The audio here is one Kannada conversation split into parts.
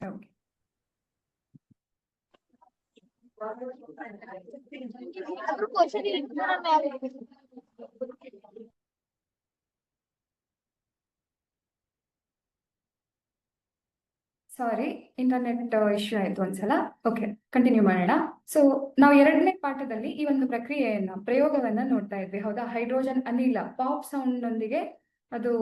ಓಕೆ ಸಾರಿ ಇಂಟರ್ನೆಟ್ ಇಶ್ಯೂ ಆಯ್ತು ಒಂದ್ಸಲ. ಓಕೆ ಕಂಟಿನ್ಯೂ ಮಾಡೋಣ. ಸೊ ನಾವು ಎರಡನೇ ಪಾಠದಲ್ಲಿ ಈ ಒಂದು ಪ್ರಕ್ರಿಯೆಯನ್ನ, ಪ್ರಯೋಗವನ್ನ ನೋಡ್ತಾ ಇದ್ವಿ. ಹೌದಾ? ಹೈಡ್ರೋಜನ್ ಅನಿಲ ಪಾಪ್ ಸೌಂಡ್ ನೊಂದಿಗೆ ಅದು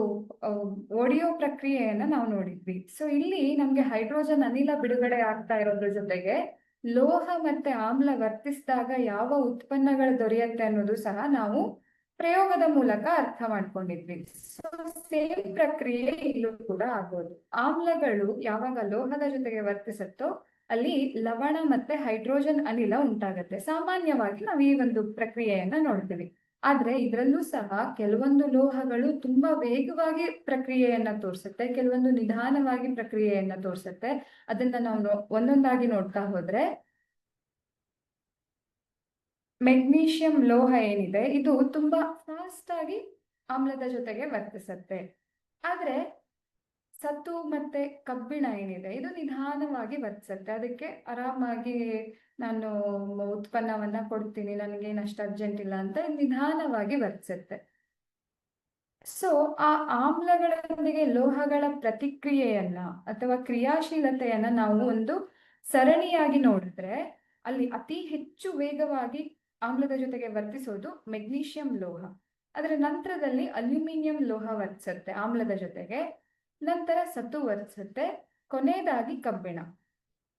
ಆಡಿಯೋ ಪ್ರಕ್ರಿಯೆಯನ್ನ ನಾವು ನೋಡಿದ್ವಿ. ಸೊ ಇಲ್ಲಿ ನಮ್ಗೆ ಹೈಡ್ರೋಜನ್ ಅನಿಲ ಬಿಡುಗಡೆ ಆಗ್ತಾ ಇರೋದ್ರ ಜೊತೆಗೆ ಲೋಹ ಮತ್ತೆ ಆಮ್ಲ ವರ್ತಿಸಿದಾಗ ಯಾವ ಉತ್ಪನ್ನಗಳು ದೊರೆಯುತ್ತೆ ಅನ್ನೋದು ಸಹ ನಾವು ಪ್ರಯೋಗದ ಮೂಲಕ ಅರ್ಥ ಮಾಡ್ಕೊಂಡಿದ್ವಿ. ಸೊ ಸೇಮ್ ಪ್ರಕ್ರಿಯೆ ಇಲ್ಲೂ ಕೂಡ ಆಗೋದು ಆಮ್ಲಗಳು ಯಾವಾಗ ಲೋಹದ ಜೊತೆಗೆ ವರ್ತಿಸುತ್ತೋ ಅಲ್ಲಿ ಲವಣ ಮತ್ತೆ ಹೈಡ್ರೋಜನ್ ಅನಿಲ ಉಂಟಾಗತ್ತೆ. ಸಾಮಾನ್ಯವಾಗಿ ನಾವು ಈ ಒಂದು ಪ್ರಕ್ರಿಯೆಯನ್ನ ನೋಡ್ತೀವಿ. ಆದ್ರೆ ಇದರಲ್ಲೂ ಸಹ ಕೆಲವೊಂದು ಲೋಹಗಳು ತುಂಬಾ ವೇಗವಾಗಿ ಪ್ರಕ್ರಿಯೆಯನ್ನ ತೋರಿಸುತ್ತೆ, ಕೆಲವೊಂದು ನಿಧಾನವಾಗಿ ಪ್ರಕ್ರಿಯೆಯನ್ನ ತೋರಿಸುತ್ತೆ. ಅದನ್ನ ನಾವು ಒಂದೊಂದಾಗಿ ನೋಡ್ತಾ ಹೋದ್ರೆ ಮೆಗ್ನೀಷಿಯಂ ಲೋಹ ಏನಿದೆ, ಇದು ತುಂಬಾ ಫಾಸ್ಟ್ ಆಗಿ ಆಮ್ಲದ ಜೊತೆಗೆ ವರ್ತಿಸುತ್ತೆ. ಆದ್ರೆ ಸತು ಮತ್ತೆ ಕಬ್ಬಿಣ ಏನಿದೆ, ಇದು ನಿಧಾನವಾಗಿ ವರ್ತಿಸುತ್ತೆ. ಅದಕ್ಕೆ ಆರಾಮಾಗಿ ನಾನು ಉತ್ಪನ್ನವನ್ನ ಕೊಡ್ತೀನಿ ನನಗೇನು ಅಷ್ಟು ಅರ್ಜೆಂಟ್ ಇಲ್ಲ ಅಂತ ನಿಧಾನವಾಗಿ ವರ್ತಿಸುತ್ತೆ. ಸೊ ಆ ಆಮ್ಲಗಳೊಂದಿಗೆ ಲೋಹಗಳ ಪ್ರತಿಕ್ರಿಯೆಯನ್ನ ಅಥವಾ ಕ್ರಿಯಾಶೀಲತೆಯನ್ನ ನಾವು ಒಂದು ಸರಣಿಯಾಗಿ ನೋಡಿದ್ರೆ, ಅಲ್ಲಿ ಅತಿ ಹೆಚ್ಚು ವೇಗವಾಗಿ ಆಮ್ಲದ ಜೊತೆಗೆ ವರ್ತಿಸೋದು ಮೆಗ್ನೀಷಿಯಂ ಲೋಹ. ಅದರ ನಂತರದಲ್ಲಿ ಅಲ್ಯೂಮಿನಿಯಂ ಲೋಹ ವರ್ತಿಸುತ್ತೆ ಆಮ್ಲದ ಜೊತೆಗೆ. ನಂತರ ಸತು ವರ್ಸತ್ತೆ ಕೊನೆಯದಾಗಿ ಕಬ್ಬಿಣ.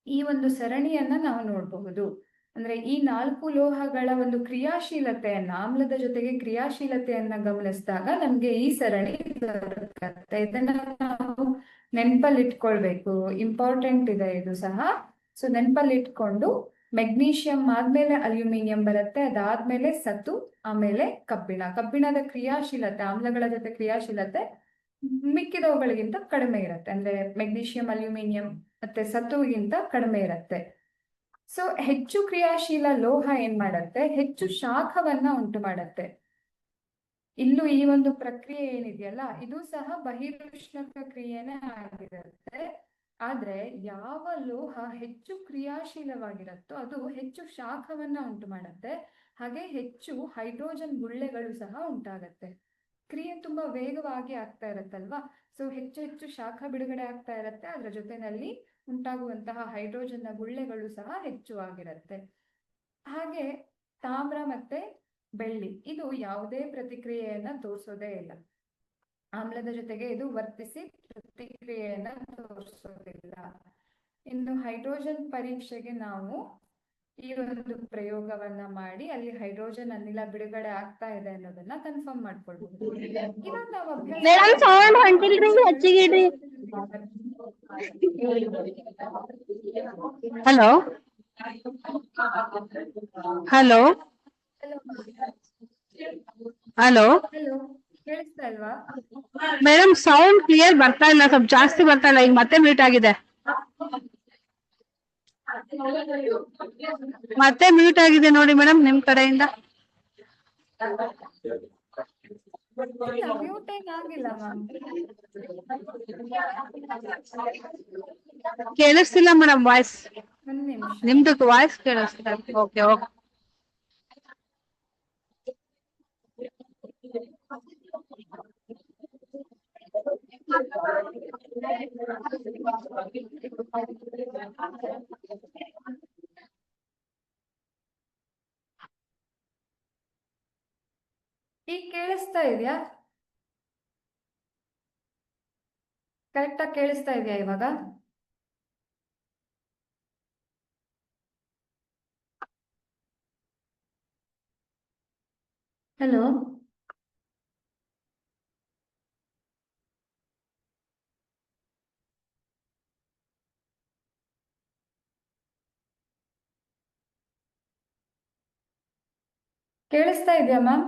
ಈ ಒಂದು ಸರಣಿಯನ್ನ ನಾವು ನೋಡಬಹುದು. ಅಂದ್ರೆ ಈ ನಾಲ್ಕು ಲೋಹಗಳ ಒಂದು ಕ್ರಿಯಾಶೀಲತೆಯನ್ನ, ಆಮ್ಲದ ಜೊತೆಗೆ ಕ್ರಿಯಾಶೀಲತೆಯನ್ನ ಗಮನಿಸಿದಾಗ ನಮ್ಗೆ ಈ ಸರಣಿ ದೊರಕತ್ತೆ ಇದನ್ನ ನಾವು ನೆನ್ಪಲ್ಲಿ ಇಟ್ಕೊಳ್ಬೇಕು ಇಂಪಾರ್ಟೆಂಟ್ ಇದೆ ಇದು ಸಹ. ಸೊ ನೆನ್ಪಲ್ಲಿ ಇಟ್ಕೊಂಡು ಮೆಗ್ನೀಷಿಯಂ ಆದ್ಮೇಲೆ ಅಲ್ಯೂಮಿನಿಯಂ ಬರುತ್ತೆ. ಅದಾದ್ಮೇಲೆ ಸತು ಆಮೇಲೆ ಕಬ್ಬಿಣ. ಕಬ್ಬಿಣದ ಕ್ರಿಯಾಶೀಲತೆ, ಆಮ್ಲಗಳ ಜೊತೆ ಕ್ರಿಯಾಶೀಲತೆ ಮಿಕ್ಕಿದವುಗಳಿಗಿಂತ ಕಡಿಮೆ ಇರುತ್ತೆ. ಅಂದ್ರೆ ಮೆಗ್ನೀಷಿಯಂ, ಅಲ್ಯೂಮಿನಿಯಂ ಮತ್ತೆ ಸತುವಿಗಿಂತ ಕಡಿಮೆ ಇರುತ್ತೆ. ಸೊ ಹೆಚ್ಚು ಕ್ರಿಯಾಶೀಲ ಲೋಹ ಏನ್ ಮಾಡತ್ತೆ? ಹೆಚ್ಚು ಶಾಖವನ್ನ ಉಂಟು ಮಾಡತ್ತೆ ಇಲ್ಲೂ ಈ ಒಂದು ಪ್ರಕ್ರಿಯೆ ಏನಿದೆಯಲ್ಲ, ಇದು ಸಹ ಬಹಿರುಷ್ಣಕ ಕ್ರಿಯೆನೇ ಆಗಿರುತ್ತೆ. ಆದ್ರೆ ಯಾವ ಲೋಹ ಹೆಚ್ಚು ಕ್ರಿಯಾಶೀಲವಾಗಿರುತ್ತೋ ಅದು ಹೆಚ್ಚು ಶಾಖವನ್ನ ಉಂಟು ಮಾಡುತ್ತೆ ಹಾಗೆ ಹೆಚ್ಚು ಹೈಡ್ರೋಜನ್ ಗುಳ್ಳೆಗಳು ಸಹ ಉಂಟಾಗತ್ತೆ. ಕ್ರಿಯೆ ತುಂಬಾ ವೇಗವಾಗಿ ಆಗ್ತಾ ಇರತ್ತಲ್ವಾ? ಸೊ ಹೆಚ್ಚು ಹೆಚ್ಚು ಶಾಖ ಬಿಡುಗಡೆ ಆಗ್ತಾ ಇರತ್ತೆ. ಅದರ ಜೊತೆನಲ್ಲಿ ಉಂಟಾಗುವಂತಹ ಹೈಡ್ರೋಜನ್ನ ಗುಳ್ಳೆಗಳು ಸಹ ಹೆಚ್ಚು ಆಗಿರತ್ತೆ. ಹಾಗೆ ತಾಮ್ರ ಮತ್ತೆ ಬೆಳ್ಳಿ, ಇದು ಯಾವುದೇ ಪ್ರತಿಕ್ರಿಯೆಯನ್ನ ತೋರಿಸೋದೇ ಇಲ್ಲ. ಆಮ್ಲದ ಜೊತೆಗೆ ಇದು ವರ್ತಿಸಿ ಪ್ರತಿಕ್ರಿಯೆಯನ್ನ ತೋರಿಸೋದಿಲ್ಲ. ಇನ್ನು ಹೈಡ್ರೋಜನ್ ಪರೀಕ್ಷೆಗೆ ನಾವು ಈ ಒಂದು ಪ್ರಯೋಗವನ್ನ ಮಾಡಿ ಅಲ್ಲಿ ಹೈಡ್ರೋಜನ್ ಅನಿಲ ಬಿಡುಗಡೆ ಆಗ್ತಾ ಇದೆ ಅನ್ನೋದನ್ನ ಕನ್ಫರ್ಮ್ ಮಾಡ್ಕೊಳ್ಬಹುದು ಹಲೋ ಹಲೋ ಹಲೋ ಹಲೋ ಕೇಳಿಸ್ತಾ ಇಲ್ವಾ? ಮೇಡಮ್ ಸೌಂಡ್ ಕ್ಲಿಯರ್ ಬರ್ತಾ ಇಲ್ಲ ಸ್ವಲ್ಪ ಜಾಸ್ತಿ ಬರ್ತಾ ಇಲ್ಲ ಈಗ ಮತ್ತೆ ಮ್ಯೂಟ್ ಆಗಿದೆ. ಮತ್ತೆ ಮ್ಯೂಟ್ ಆಗಿದೆ ನೋಡಿ ಮೇಡಮ್ ನಿಮ್ ಕಡೆಯಿಂದ. ಕೇಳಿಸ್ತಿಲ್ಲ ಮೇಡಮ್ ವಾಯ್ಸ್ ನಿಮ್ದು ವಾಯ್ಸ್ ಕೇಳಿಸ್ತಿಲ್ಲ ಓಕೆ ಓಕೆ ಈಗ ಕೇಳಿಸ್ತಾ ಇದೆಯಾ? ಕರೆಕ್ಟಾಗಿ ಕೇಳಿಸ್ತಾ ಇದೆಯಾ ಇವಾಗ ಹಲೋ ಕೇಳಿಸ್ತಾ ಇದೆಯಾ ಮ್ಯಾಮ್?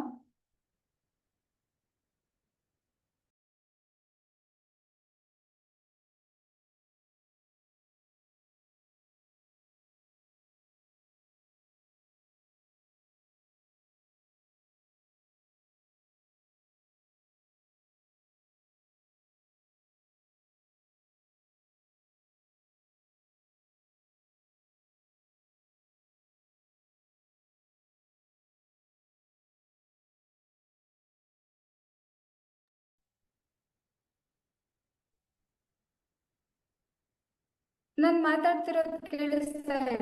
ನಾನ್ ಮಾತಾಡ್ತಿರೋದು ಕೇಳಿಸ್ತಾ ಇದೆ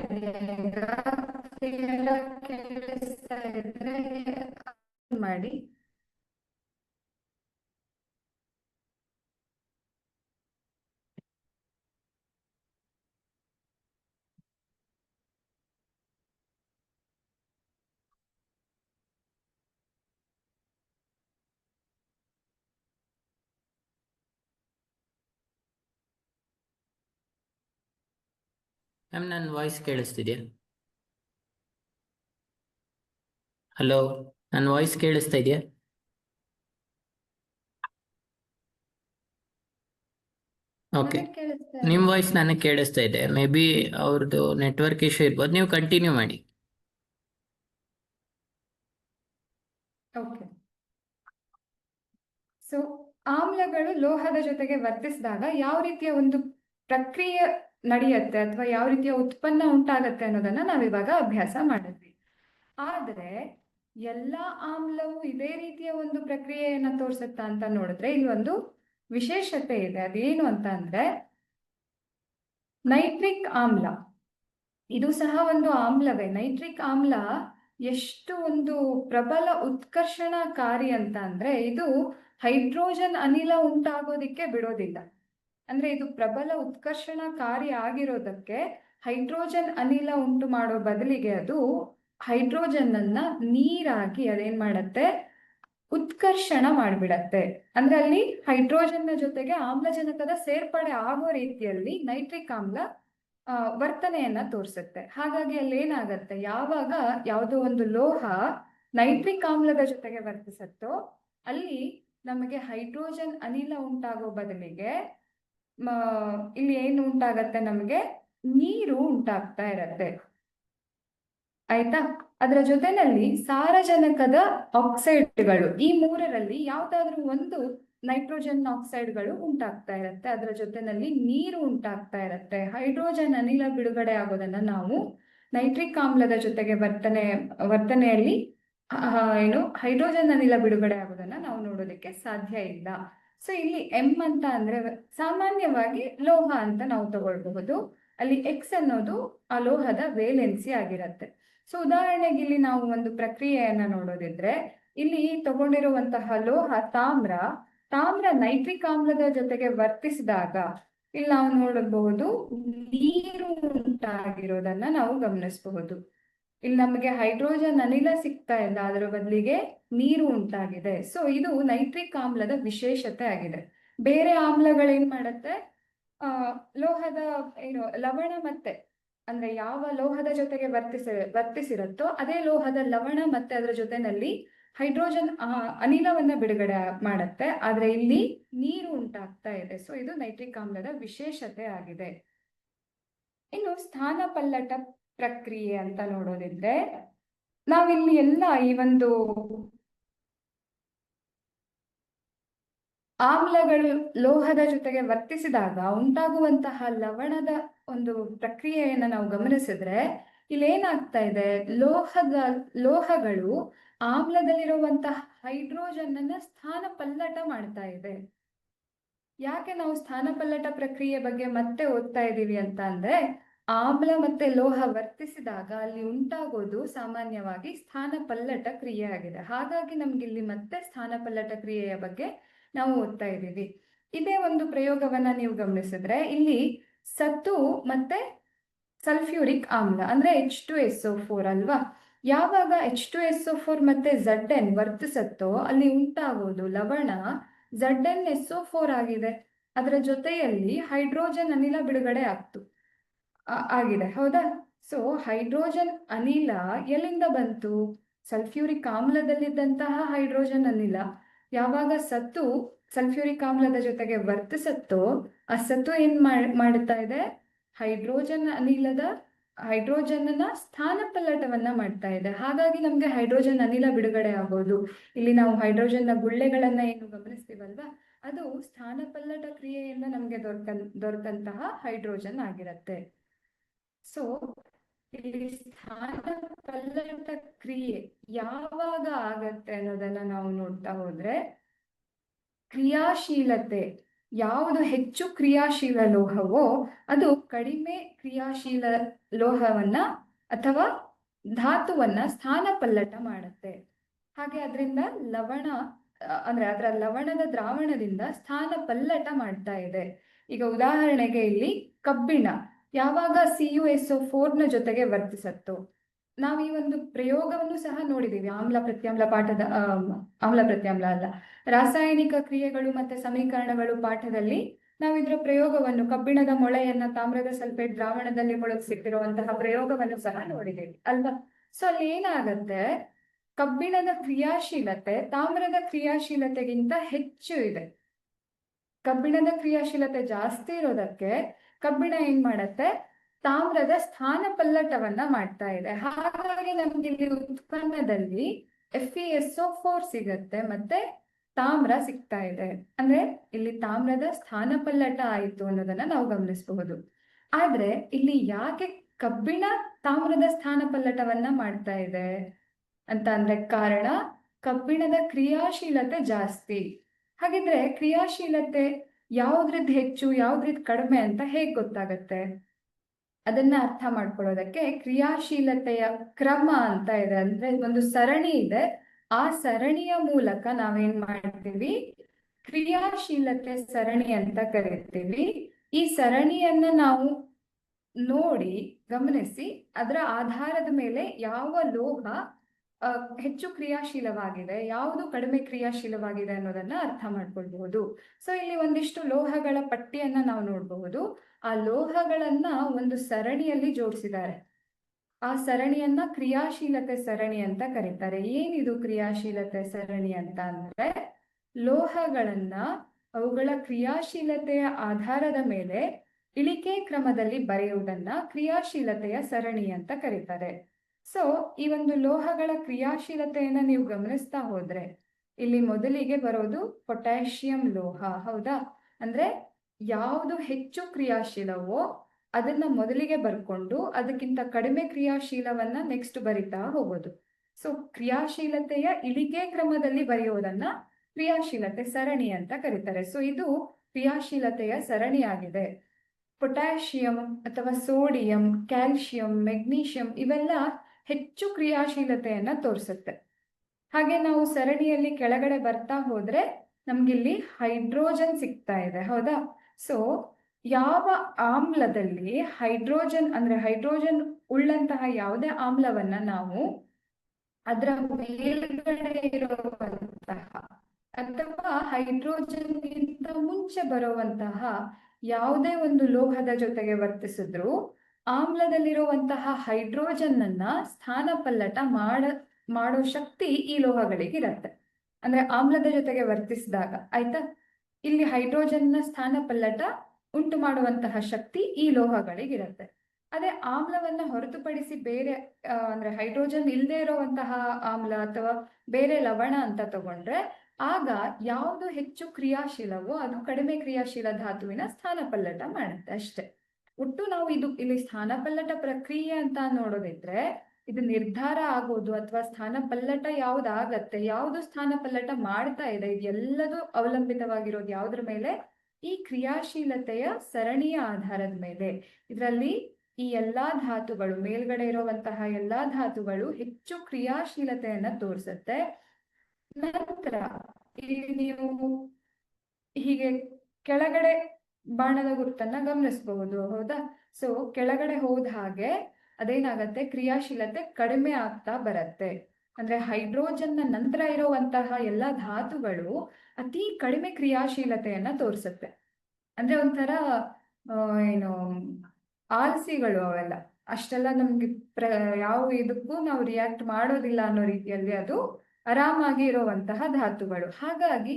ಕೇಳಿಸ್ತಾ ಇದ್ರೆ ಮಾಡಿ. ಮ್ಯಾಮ್ ನನ್ನ ವಾಯ್ಸ್ ಕೇಳಿಸ್ತಿದ್ಯಾ? ಹಲೋ ನನ್ನ ವಾಯ್ಸ್ ಕೇಳಿಸ್ತಾ ಇದೆಯಾ? ಓಕೆ ನಿಮ್ಮ ವಾಯ್ಸ್ ನನಗೆ ಕೇಳಿಸ್ತಾ ಇದೆ. ಮೇ ಬಿ ಅವ್ರದ್ದು ನೆಟ್ವರ್ಕ್ ಇಶ್ಯೂ ಇರ್ಬೋದು. ನೀವು ಕಂಟಿನ್ಯೂ ಮಾಡಿ. ಓಕೆ ಸೊ ಆಮ್ಲಗಳು ಲೋಹದ ಜೊತೆಗೆ ವರ್ತಿಸಿದಾಗ ಯಾವ ರೀತಿಯ ಒಂದು ಪ್ರಕ್ರಿಯೆ ನಡೆಯುತ್ತೆ ಅಥವಾ ಯಾವ ರೀತಿಯ ಉತ್ಪನ್ನ ಉಂಟಾಗತ್ತೆ ಅನ್ನೋದನ್ನ ನಾವಿವಾಗ ಅಭ್ಯಾಸ ಮಾಡಿದ್ವಿ. ಆದ್ರೆ ಎಲ್ಲಾ ಆಮ್ಲವು ಇದೇ ರೀತಿಯ ಒಂದು ಪ್ರಕ್ರಿಯೆಯನ್ನ ತೋರಿಸುತ್ತಾ ಅಂತ ನೋಡಿದ್ರೆ ಇಲ್ಲಿ ಒಂದು ವಿಶೇಷತೆ ಇದೆ. ಅದೇನು ಅಂತ ಅಂದ್ರೆ ನೈಟ್ರಿಕ್ ಆಮ್ಲ. ಇದು ಸಹ ಒಂದು ಆಮ್ಲವೇ. ನೈಟ್ರಿಕ್ ಆಮ್ಲ ಎಷ್ಟು ಒಂದು ಪ್ರಬಲ ಉತ್ಕರ್ಷಣಕಾರಿ ಅಂತ ಅಂದ್ರೆ ಇದು ಹೈಡ್ರೋಜನ್ ಅನಿಲ ಉಂಟಾಗೋದಿಕ್ಕೆ ಬಿಡೋದಿಲ್ಲ. ಅಂದ್ರೆ ಇದು ಪ್ರಬಲ ಉತ್ಕರ್ಷಣಕಾರಿ ಆಗಿರೋದಕ್ಕೆ ಹೈಡ್ರೋಜನ್ ಅನಿಲ ಉಂಟು ಮಾಡೋ ಬದಲಿಗೆ ಅದು ಹೈಡ್ರೋಜನ್ ಅನ್ನ ನೀರಾಗಿ ಅದೇನ್ ಮಾಡತ್ತೆ? ಉತ್ಕರ್ಷಣ ಮಾಡಿಬಿಡತ್ತೆ. ಅಂದ್ರೆ ಅಲ್ಲಿ ಹೈಡ್ರೋಜನ್ನ ಜೊತೆಗೆ ಆಮ್ಲಜನಕದ ಸೇರ್ಪಡೆ ಆಗೋ ರೀತಿಯಲ್ಲಿ ನೈಟ್ರಿಕ್ ಆಮ್ಲ ವರ್ತನೆಯನ್ನ ತೋರಿಸುತ್ತೆ. ಹಾಗಾಗಿ ಅಲ್ಲಿ ಏನಾಗತ್ತೆ ಯಾವಾಗ ಯಾವುದೋ ಒಂದು ಲೋಹ ನೈಟ್ರಿಕ್ ಆಮ್ಲದ ಜೊತೆಗೆ ವರ್ತಿಸತ್ತೋ ಅಲ್ಲಿ ನಮಗೆ ಹೈಡ್ರೋಜನ್ ಅನಿಲ ಉಂಟಾಗೋ ಬದಲಿಗೆ ಇಲ್ಲಿ ಏನು ಉಂಟಾಗತ್ತೆ ನಮಗೆ? ನೀರು ಉಂಟಾಗ್ತಾ ಇರತ್ತೆ. ಆಯ್ತಾ? ಅದರ ಜೊತೆನಲ್ಲಿ ಸಾರಜನಕದ ಆಕ್ಸೈಡ್ಗಳು, ಈ ಮೂರರಲ್ಲಿ ಯಾವ್ದಾದ್ರು ಒಂದು ನೈಟ್ರೋಜನ್ ಆಕ್ಸೈಡ್ಗಳು ಉಂಟಾಗ್ತಾ ಇರತ್ತೆ. ಅದರ ಜೊತೆನಲ್ಲಿ ನೀರು ಉಂಟಾಗ್ತಾ ಇರತ್ತೆ. ಹೈಡ್ರೋಜನ್ ಅನಿಲ ಬಿಡುಗಡೆ ಆಗೋದನ್ನ ನಾವು ನೈಟ್ರಿಕ್ ಆಮ್ಲದ ಜೊತೆಗೆ ವರ್ತನೆ, ವರ್ತನೆಯಲ್ಲಿ ಏನು ಹೈಡ್ರೋಜನ್ ಅನಿಲ ಬಿಡುಗಡೆ ಆಗೋದನ್ನ ನಾವು ನೋಡೋದಕ್ಕೆ ಸಾಧ್ಯ ಇಲ್ಲ. ಸೊ ಇಲ್ಲಿ ಎಂ ಅಂತ ಅಂದ್ರೆ ಸಾಮಾನ್ಯವಾಗಿ ಲೋಹ ಅಂತ ನಾವು ತಗೊಳ್ಬಹುದು. ಅಲ್ಲಿ ಎಕ್ಸ್ ಅನ್ನೋದು ಆ ಲೋಹದ ವೇಲೆನ್ಸಿ ಆಗಿರತ್ತೆ. ಸೊ ಉದಾಹರಣೆಗೆ ಇಲ್ಲಿ ನಾವು ಒಂದು ಪ್ರಕ್ರಿಯೆಯನ್ನ ನೋಡೋದಿದ್ರೆ, ಇಲ್ಲಿ ತಗೊಂಡಿರುವಂತಹ ಲೋಹ ತಾಮ್ರ ತಾಮ್ರ ನೈಟ್ರಿಕ್ ಆಮ್ಲದ ಜೊತೆಗೆ ವರ್ತಿಸಿದಾಗ ಇಲ್ಲಿ ನಾವು ನೋಡಬಹುದು ನೀರು ಉಂಟಾಗಿರೋದನ್ನ ನಾವು ಗಮನಿಸಬಹುದು. ಇಲ್ಲಿ ನಮಗೆ ಹೈಡ್ರೋಜನ್ ಅನಿಲ ಸಿಗ್ತಾ ಇಲ್ಲ, ಅದರ ಬದಲಿಗೆ ನೀರು ಉಂಟಾಗಿದೆ. ಸೊ ಇದು ನೈಟ್ರಿಕ್ ಆಮ್ಲದ ವಿಶೇಷತೆ ಆಗಿದೆ. ಬೇರೆ ಆಮ್ಲಗಳೇನ್ ಮಾಡತ್ತೆ? ಆ, ಲೋಹದ, ಏನು, ಲವಣ ಮತ್ತೆ, ಅಂದ್ರೆ ಯಾವ ಲೋಹದ ಜೊತೆಗೆ ವರ್ತಿಸ, ವರ್ತಿಸಿರುತ್ತೋ ಅದೇ ಲೋಹದ ಲವಣ ಮತ್ತೆ ಅದರ ಜೊತೆನಲ್ಲಿ ಹೈಡ್ರೋಜನ್ ಅನಿಲವನ್ನ ಬಿಡುಗಡೆ ಮಾಡತ್ತೆ. ಆದ್ರೆ ಇಲ್ಲಿ ನೀರು ಉಂಟಾಗ್ತಾ ಇದೆ. ಸೊ ಇದು ನೈಟ್ರಿಕ್ ಆಮ್ಲದ ವಿಶೇಷತೆ ಆಗಿದೆ. ಇನ್ನು ಸ್ಥಾನ ಪಲ್ಲಟ ಪ್ರಕ್ರಿಯೆ ಅಂತ ನೋಡೋದಿದ್ರೆ ನಾವಿಲ್ಲಿ ಎಲ್ಲ ಈ ಒಂದು ಆಮ್ಲಗಳು ಲೋಹದ ಜೊತೆಗೆ ವರ್ತಿಸಿದಾಗ ಉಂಟಾಗುವಂತಹ ಲವಣದ ಒಂದು ಪ್ರಕ್ರಿಯೆಯನ್ನ ನಾವು ಗಮನಿಸಿದ್ರೆ ಇಲ್ಲಿ ಏನಾಗ್ತಾ ಇದೆ? ಲೋಹದ ಲೋಹಗಳು ಆಮ್ಲದಲ್ಲಿರುವಂತಹ ಹೈಡ್ರೋಜನ್ ಅನ್ನ ಸ್ಥಾನ ಪಲ್ಲಟ ಮಾಡ್ತಾ ಇದೆ. ಯಾಕೆ ನಾವು ಸ್ಥಾನ ಪಲ್ಲಟ ಪ್ರಕ್ರಿಯೆ ಬಗ್ಗೆ ಮತ್ತೆ ಓದ್ತಾ ಇದ್ದೀವಿ ಅಂತ ಅಂದ್ರೆ ಆಮ್ಲ ಮತ್ತೆ ಲೋಹ ವರ್ತಿಸಿದಾಗ ಅಲ್ಲಿ ಉಂಟಾಗೋದು ಸಾಮಾನ್ಯವಾಗಿ ಸ್ಥಾನ ಪಲ್ಲಟ ಕ್ರಿಯೆ ಆಗಿದೆ ಹಾಗಾಗಿ ನಮ್ಗೆ ಇಲ್ಲಿ ಮತ್ತೆ ಸ್ಥಾನ ಪಲ್ಲಟ ಕ್ರಿಯೆಯ ಬಗ್ಗೆ ನಾವು ಓದ್ತಾ ಇದ್ದೀವಿ. ಇದೇ ಒಂದು ಪ್ರಯೋಗವನ್ನ ನೀವು ಗಮನಿಸಿದ್ರೆ ಇಲ್ಲಿ ಸತ್ತು ಮತ್ತೆ ಸಲ್ಫ್ಯೂರಿಕ್ ಆಮ್ಲ ಅಂದ್ರೆ H two S O four ಅಲ್ವಾ? ಯಾವಾಗ H two S O four ಮತ್ತೆ ಝಡ್ ಎನ್ ವರ್ತಿಸತ್ತೋ ಅಲ್ಲಿ ಉಂಟಾಗೋದು ಲವಣ Z N S O four ಆಗಿದೆ. ಅದರ ಜೊತೆಯಲ್ಲಿ ಹೈಡ್ರೋಜನ್ ಅನಿಲ ಬಿಡುಗಡೆ ಆಗ್ತು. ಆಗಿದೆ. ಹೌದಾ? ಸೊ ಹೈಡ್ರೋಜನ್ ಅನಿಲ ಎಲ್ಲಿಂದ ಬಂತು? ಸಲ್ಫ್ಯೂರಿಕ್ ಆಮ್ಲದಲ್ಲಿದ್ದಂತಹ ಹೈಡ್ರೋಜನ್ ಅನಿಲ. ಯಾವಾಗ ಸತ್ತು, ಸಲ್ಫ್ಯೂರಿಕ್ ಆಮ್ಲದ ಜೊತೆಗೆ ವರ್ತಿಸತ್ತೋ ಆ ಸತ್ತು ಏನ್ ಮಾಡ್ತಾ ಇದೆ? ಹೈಡ್ರೋಜನ್ ಅನಿಲದ ಹೈಡ್ರೋಜನ್ನ ಸ್ಥಾನ ಪಲ್ಲಟವನ್ನ ಮಾಡ್ತಾ ಇದೆ. ಹಾಗಾಗಿ ನಮ್ಗೆ ಹೈಡ್ರೋಜನ್ ಅನಿಲ ಬಿಡುಗಡೆ ಆಗೋದು. ಇಲ್ಲಿ ನಾವು ಹೈಡ್ರೋಜನ್ನ ಗುಳ್ಳೆಗಳನ್ನ ಏನು ಗಮನಿಸ್ತೀವಲ್ವಾ? ಅದು ಸ್ಥಾನ ಪಲ್ಲಟ ಕ್ರಿಯೆಯಿಂದ ನಮ್ಗೆ ದೊರಕ ದೊರೆತಂತಹ ಹೈಡ್ರೋಜನ್ ಆಗಿರತ್ತೆ. ಸೊ ಇಲ್ಲಿ ಸ್ಥಾನ ಪಲ್ಲಟ ಕ್ರಿಯೆ ಯಾವಾಗ ಆಗತ್ತೆ ಅನ್ನೋದನ್ನ ನಾವು ನೋಡ್ತಾ ಹೋದ್ರೆ, ಕ್ರಿಯಾಶೀಲತೆ, ಯಾವುದು ಹೆಚ್ಚು ಕ್ರಿಯಾಶೀಲ ಲೋಹವೋ, ಅದು ಕಡಿಮೆ ಕ್ರಿಯಾಶೀಲ ಲೋಹವನ್ನ ಅಥವಾ ಧಾತುವನ್ನ ಸ್ಥಾನ ಪಲ್ಲಟ ಮಾಡುತ್ತೆ. ಹಾಗೆ ಅದರಿಂದ ಲವಣ ಅಂದ್ರೆ ಅದರ ಲವಣದ ದ್ರಾವಣದಿಂದ ಸ್ಥಾನ ಪಲ್ಲಟ ಮಾಡ್ತಾ ಇದೆ. ಈಗ ಉದಾಹರಣೆಗೆ ಇಲ್ಲಿ ಕಬ್ಬಿಣ. ಯಾವಾಗ ಸಿ ಯು ಎಸ್ ಒ ಫೋರ್ನ ಜೊತೆಗೆ ವರ್ತಿಸತ್ತು, ನಾವು ಈ ಒಂದು ಪ್ರಯೋಗವನ್ನು ಸಹ ನೋಡಿದ್ದೀವಿ ಆಮ್ಲ ಪ್ರತ್ಯಾಮ್ಲ ಪಾಠದ ಆಮ್ಲ ಪ್ರತ್ಯಾಮ್ಲ ಅಲ್ಲ, ರಾಸಾಯನಿಕ ಕ್ರಿಯೆಗಳು ಮತ್ತೆ ಸಮೀಕರಣಗಳು ಪಾಠದಲ್ಲಿ ನಾವು ಇದರ ಪ್ರಯೋಗವನ್ನು ಕಬ್ಬಿಣದ ಮೊಳೆಯನ್ನ ತಾಮ್ರದ ಸಲ್ಫೇಟ್ ದ್ರಾವಣದಲ್ಲಿ ಮುಳುಗಿಸಿಟ್ಟಿರುವಂತಹ ಪ್ರಯೋಗವನ್ನು ಸಹ ನೋಡಿದ್ದೀವಿ ಅಲ್ವಾ? ಸೊ ಅಲ್ಲಿ ಏನಾಗತ್ತೆ? ಕಬ್ಬಿಣದ ಕ್ರಿಯಾಶೀಲತೆ ತಾಮ್ರದ ಕ್ರಿಯಾಶೀಲತೆಗಿಂತ ಹೆಚ್ಚು ಇದೆ. ಕಬ್ಬಿಣದ ಕ್ರಿಯಾಶೀಲತೆ ಜಾಸ್ತಿ ಇರೋದಕ್ಕೆ ಕಬ್ಬಿಣ ಏನ್ ಮಾಡತ್ತೆ? ತಾಮ್ರದ ಸ್ಥಾನ ಪಲ್ಲಟವನ್ನ ಮಾಡ್ತಾ ಇದೆ. ಹಾಗಾಗಿ ನಮ್ಗೆ ಇಲ್ಲಿ ಉತ್ಪನ್ನದಲ್ಲಿ ಎಫ್ ಇ ಎಸ್ ಫೋರ್ ಸಿಗತ್ತೆ ಮತ್ತೆ ತಾಮ್ರ ಸಿಗ್ತಾ ಇದೆ. ಅಂದ್ರೆ ಇಲ್ಲಿ ತಾಮ್ರದ ಸ್ಥಾನ ಪಲ್ಲಟ ಆಯಿತು ಅನ್ನೋದನ್ನ ನಾವು ಗಮನಿಸಬಹುದು. ಆದ್ರೆ ಇಲ್ಲಿ ಯಾಕೆ ಕಬ್ಬಿಣ ತಾಮ್ರದ ಸ್ಥಾನ ಪಲ್ಲಟವನ್ನ ಮಾಡ್ತಾ ಇದೆ ಅಂತ ಅಂದ್ರೆ ಕಾರಣ ಕಬ್ಬಿಣದ ಕ್ರಿಯಾಶೀಲತೆ ಜಾಸ್ತಿ. ಹಾಗಿದ್ರೆ ಕ್ರಿಯಾಶೀಲತೆ ಯಾವ್ದ್ರದ್ದು ಹೆಚ್ಚು ಯಾವ್ದ್ರದ್ದು ಕಡಿಮೆ ಅಂತ ಹೇಗ್ ಗೊತ್ತಾಗತ್ತೆ? ಅದನ್ನ ಅರ್ಥ ಮಾಡ್ಕೊಳ್ಳೋದಕ್ಕೆ ಕ್ರಿಯಾಶೀಲತೆಯ ಕ್ರಮ ಅಂತ ಇದೆ. ಅಂದ್ರೆ ಒಂದು ಸರಣಿ ಇದೆ. ಆ ಸರಣಿಯ ಮೂಲಕ ನಾವೇನ್ ಮಾಡ್ತೀವಿ? ಕ್ರಿಯಾಶೀಲತೆ ಸರಣಿ ಅಂತ ಕರಿತೀವಿ. ಈ ಸರಣಿಯನ್ನ ನಾವು ನೋಡಿ ಗಮನಿಸಿ, ಅದರ ಆಧಾರದ ಮೇಲೆ ಯಾವ ಲೋಹ ಹೆಚ್ಚು ಕ್ರಿಯಾಶೀಲವಾಗಿದೆ, ಯಾವುದು ಕಡಿಮೆ ಕ್ರಿಯಾಶೀಲವಾಗಿದೆ ಅನ್ನೋದನ್ನ ಅರ್ಥ ಮಾಡ್ಕೊಳ್ಬಹುದು. ಸೊ ಇಲ್ಲಿ ಒಂದಿಷ್ಟು ಲೋಹಗಳ ಪಟ್ಟಿಯನ್ನ ನಾವು ನೋಡಬಹುದು. ಆ ಲೋಹಗಳನ್ನ ಒಂದು ಸರಣಿಯಲ್ಲಿ ಜೋಡಿಸಿದ್ದಾರೆ. ಆ ಸರಣಿಯನ್ನ ಕ್ರಿಯಾಶೀಲತೆ ಸರಣಿ ಅಂತ ಕರೀತಾರೆ. ಏನಿದು ಕ್ರಿಯಾಶೀಲತೆ ಸರಣಿ ಅಂತ ಅಂದ್ರೆ, ಲೋಹಗಳನ್ನ ಅವುಗಳ ಕ್ರಿಯಾಶೀಲತೆಯ ಆಧಾರದ ಮೇಲೆ ಇಳಿಕೆ ಕ್ರಮದಲ್ಲಿ ಬರೆಯುವುದನ್ನ ಕ್ರಿಯಾಶೀಲತೆಯ ಸರಣಿ ಅಂತ ಕರೀತಾರೆ. ಸೊ ಈ ಒಂದು ಲೋಹಗಳ ಕ್ರಿಯಾಶೀಲತೆಯನ್ನು ನೀವು ಗಮನಿಸ್ತಾ ಹೋದ್ರೆ, ಇಲ್ಲಿ ಮೊದಲಿಗೆ ಬರೋದು ಪೊಟ್ಯಾಷಿಯಂ ಲೋಹ, ಹೌದಾ? ಅಂದ್ರೆ ಯಾವುದು ಹೆಚ್ಚು ಕ್ರಿಯಾಶೀಲವೋ ಅದನ್ನ ಮೊದಲಿಗೆ ಬರ್ಕೊಂಡು ಅದಕ್ಕಿಂತ ಕಡಿಮೆ ಕ್ರಿಯಾಶೀಲವನ್ನ ನೆಕ್ಸ್ಟ್ ಬರಿತಾ ಹೋಗೋದು. ಸೊ ಕ್ರಿಯಾಶೀಲತೆಯ ಇಳಿಕೆ ಕ್ರಮದಲ್ಲಿ ಬರೆಯೋದನ್ನ ಕ್ರಿಯಾಶೀಲತೆ ಸರಣಿ ಅಂತ ಕರೀತಾರೆ. ಸೊ ಇದು ಕ್ರಿಯಾಶೀಲತೆಯ ಸರಣಿಯಾಗಿದೆ. ಪೊಟ್ಯಾಷಿಯಂ ಅಥವಾ ಸೋಡಿಯಂ, ಕ್ಯಾಲ್ಶಿಯಂ, ಮೆಗ್ನೀಷಿಯಂ ಇವೆಲ್ಲ ಹೆಚ್ಚು ಕ್ರಿಯಾಶೀಲತೆಯನ್ನ ತೋರಿಸುತ್ತೆ. ಹಾಗೆ ನಾವು ಸರಣಿಯಲ್ಲಿ ಕೆಳಗಡೆ ಬರ್ತಾ ಹೋದ್ರೆ ನಮ್ಗಿಲ್ಲಿ ಹೈಡ್ರೋಜನ್ ಸಿಗ್ತಾ ಇದೆ, ಹೌದಾ? ಸೊ ಯಾವ ಆಮ್ಲದಲ್ಲಿ ಹೈಡ್ರೋಜನ್ ಅಂದ್ರೆ ಹೈಡ್ರೋಜನ್ ಉಳ್ಳಂತಹ ಯಾವುದೇ ಆಮ್ಲವನ್ನ ನಾವು ಅದರ ಮೇಲ್ಗಡೆ ಇರುವಂತಹ ಅಥವಾ ಹೈಡ್ರೋಜನ್ ಗಿಂತ ಮುಂಚೆ ಬರುವಂತಹ ಯಾವುದೇ ಒಂದು ಲೋಹದ ಜೊತೆಗೆ ವರ್ತಿಸಿದ್ರು ಆಮ್ಲದಲ್ಲಿರುವಂತಹ ಹೈಡ್ರೋಜನ್ ಅನ್ನ ಸ್ಥಾನಪಲ್ಲಟ ಮಾಡ, ಮಾಡೋ ಶಕ್ತಿ ಈ ಲೋಹಗಳಿಗೆ ಇರತ್ತೆ. ಅಂದ್ರೆ ಆಮ್ಲದ ಜೊತೆಗೆ ವರ್ತಿಸಿದಾಗ, ಆಯ್ತಾ? ಇಲ್ಲಿ ಹೈಡ್ರೋಜನ್ನ ಸ್ಥಾನಪಲ್ಲಟ ಉಂಟು ಮಾಡುವಂತಹ ಶಕ್ತಿ ಈ ಲೋಹಗಳಿಗಿರತ್ತೆ ಅದೇ ಆಮ್ಲವನ್ನ ಹೊರತುಪಡಿಸಿ ಬೇರೆ ಅಂದ್ರೆ ಹೈಡ್ರೋಜನ್ ಇಲ್ಲದೆ ಇರುವಂತಹ ಆಮ್ಲ ಅಥವಾ ಬೇರೆ ಲವಣ ಅಂತ ತಗೊಂಡ್ರೆ ಆಗ ಯಾವುದು ಹೆಚ್ಚು ಕ್ರಿಯಾಶೀಲವೋ ಅದು ಕಡಿಮೆ ಕ್ರಿಯಾಶೀಲ ಧಾತುವಿನ ಸ್ಥಾನಪಲ್ಲಟ ಮಾಡುತ್ತೆ ಅಷ್ಟೇ. ಒಟ್ಟು ನಾವು ಇದು ಇಲ್ಲಿ ಸ್ಥಾನಪಲ್ಲಟ ಪ್ರಕ್ರಿಯೆ ಅಂತ ನೋಡೋದಿದ್ರೆ ಇದು ನಿರ್ಧಾರ ಆಗೋದು ಅಥವಾ ಸ್ಥಾನಪಲ್ಲಟ ಯಾವ್ದಾಗತ್ತೆ, ಯಾವುದು ಸ್ಥಾನಪಲ್ಲಟ ಮಾಡ್ತಾ ಇದೆ ಇದೆಲ್ಲದೂ ಅವಲಂಬಿತವಾಗಿರೋದು ಯಾವುದ್ರ ಮೇಲೆ? ಈ ಕ್ರಿಯಾಶೀಲತೆಯ ಸರಣಿಯ ಆಧಾರದ ಮೇಲೆ. ಇದರಲ್ಲಿ ಈ ಎಲ್ಲಾ ಧಾತುಗಳು, ಮೇಲ್ಗಡೆ ಇರುವಂತಹ ಎಲ್ಲಾ ಧಾತುಗಳು ಹೆಚ್ಚು ಕ್ರಿಯಾಶೀಲತೆಯನ್ನ ತೋರಿಸುತ್ತೆ. ನಂತರ ಇಲ್ಲಿ ನೀವು ಹೀಗೆ ಕೆಳಗಡೆ ಬಾಣದ ಗುರುತನ್ನ ಗಮನಿಸಬಹುದು, ಹೌದಾ? ಸೊ ಕೆಳಗಡೆ ಹೋದ ಹಾಗೆ ಅದೇನಾಗತ್ತೆ? ಕ್ರಿಯಾಶೀಲತೆ ಕಡಿಮೆ ಆಗ್ತಾ ಬರತ್ತೆ. ಅಂದ್ರೆ ಹೈಡ್ರೋಜನ್ ನಂತರ ಇರುವಂತಹ ಎಲ್ಲ ಧಾತುಗಳು ಅತಿ ಕಡಿಮೆ ಕ್ರಿಯಾಶೀಲತೆಯನ್ನ ತೋರಿಸುತ್ತೆ. ಅಂದ್ರೆ ಒಂಥರ ಏನು, ಆಲ್ಸಿಗಳು ಅವೆಲ್ಲ. ಅಷ್ಟೆಲ್ಲ ನಮ್ಗೆ ಪ್ರ, ಯಾವ ಇದಕ್ಕೂ ನಾವು ರಿಯಾಕ್ಟ್ ಮಾಡೋದಿಲ್ಲ ಅನ್ನೋ ರೀತಿಯಲ್ಲಿ ಅದು ಆರಾಮಾಗಿ ಇರುವಂತಹ ಧಾತುಗಳು. ಹಾಗಾಗಿ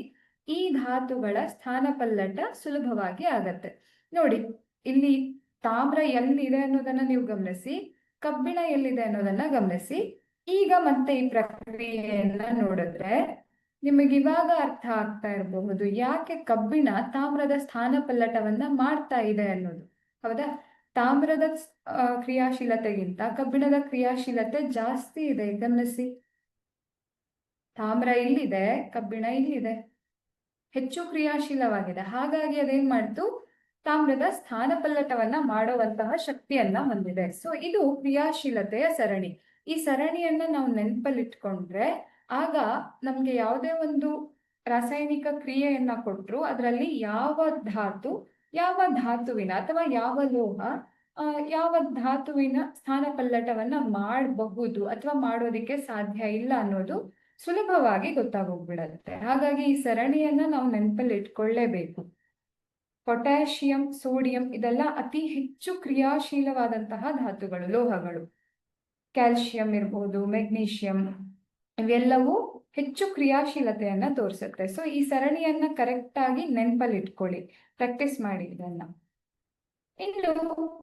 ಈ ಧಾತುಗಳ ಸ್ಥಾನಪಲ್ಲಟ ಸುಲಭವಾಗಿ ಆಗತ್ತೆ. ನೋಡಿ, ಇಲ್ಲಿ ತಾಮ್ರ ಎಲ್ಲಿದೆ ಅನ್ನೋದನ್ನ ನೀವು ಗಮನಿಸಿ, ಕಬ್ಬಿಣ ಎಲ್ಲಿದೆ ಅನ್ನೋದನ್ನ ಗಮನಿಸಿ. ಈಗ ಮತ್ತೆ ಈ ಪ್ರಕ್ರಿಯೆಯನ್ನ ನೋಡಿದ್ರೆ ನಿಮಗೆ ಇವಾಗ ಅರ್ಥ ಆಗ್ತಾ ಇರಬಹುದು, ಯಾಕೆ ಕಬ್ಬಿಣ ತಾಮ್ರದ ಸ್ಥಾನಪಲ್ಲಟವನ್ನ ಮಾಡ್ತಾ ಇದೆ ಅನ್ನೋದು. ಹೌದಾ? ತಾಮ್ರದ ಕ್ರಿಯಾಶೀಲತೆಗಿಂತ ಕಬ್ಬಿಣದ ಕ್ರಿಯಾಶೀಲತೆ ಜಾಸ್ತಿ ಇದೆ, ಗಮನಿಸಿ. ತಾಮ್ರ ಇಲ್ಲಿದೆ ಕಬ್ಬಿಣ ಇಲ್ಲಿದೆ ಹೆಚ್ಚು ಕ್ರಿಯಾಶೀಲವಾಗಿದೆ. ಹಾಗಾಗಿ ಅದೇನ್ ಮಾಡ್ತು? ತಾಮ್ರದ ಸ್ಥಾನಪಲ್ಲಟವನ್ನ ಮಾಡುವಂತಹ ಶಕ್ತಿಯನ್ನ ಹೊಂದಿದೆ. ಸೊ ಇದು ಕ್ರಿಯಾಶೀಲತೆಯ ಸರಣಿ. ಈ ಸರಣಿಯನ್ನ ನಾವು ನೆನಪಲ್ಲಿಟ್ಕೊಂಡ್ರೆ ಆಗ ನಮ್ಗೆ ಯಾವುದೇ ಒಂದು ರಾಸಾಯನಿಕ ಕ್ರಿಯೆಯನ್ನ ಕೊಟ್ರು, ಅದರಲ್ಲಿ ಯಾವ ಧಾತು, ಯಾವ ಧಾತುವಿನ ಅಥವಾ ಯಾವ ಲೋಹ ಯಾವ ಧಾತುವಿನ ಸ್ಥಾನಪಲ್ಲಟವನ್ನ ಮಾಡಬಹುದು ಅಥವಾ ಮಾಡೋದಿಕ್ಕೆ ಸಾಧ್ಯ ಇಲ್ಲ ಅನ್ನೋದು ಸುಲಭವಾಗಿ ಗೊತ್ತಾಗೋಗ್ಬಿಡತ್ತೆ. ಹಾಗಾಗಿ ಈ ಸರಣಿಯನ್ನ ನಾವು ನೆನಪಲ್ಲಿ ಇಟ್ಕೊಳ್ಳೇಬೇಕು. ಪೊಟ್ಯಾಷಿಯಂ, ಸೋಡಿಯಂ ಇದೆಲ್ಲ ಅತಿ ಹೆಚ್ಚು ಕ್ರಿಯಾಶೀಲವಾದಂತಹ ಧಾತುಗಳು, ಲೋಹಗಳು. ಕ್ಯಾಲ್ಶಿಯಂ ಇರ್ಬೋದು, ಮೆಗ್ನೀಷಿಯಂ ಇವೆಲ್ಲವೂ ಹೆಚ್ಚು ಕ್ರಿಯಾಶೀಲತೆಯನ್ನ ತೋರಿಸುತ್ತೆ. ಸೊ ಈ ಸರಣಿಯನ್ನ ಕರೆಕ್ಟ್ ಆಗಿ ನೆನಪಲ್ಲಿ ಇಟ್ಕೊಳ್ಳಿ. ಪ್ರಾಕ್ಟೀಸ್ ಮಾಡಿ ಇದನ್ನ. ಇನ್ನು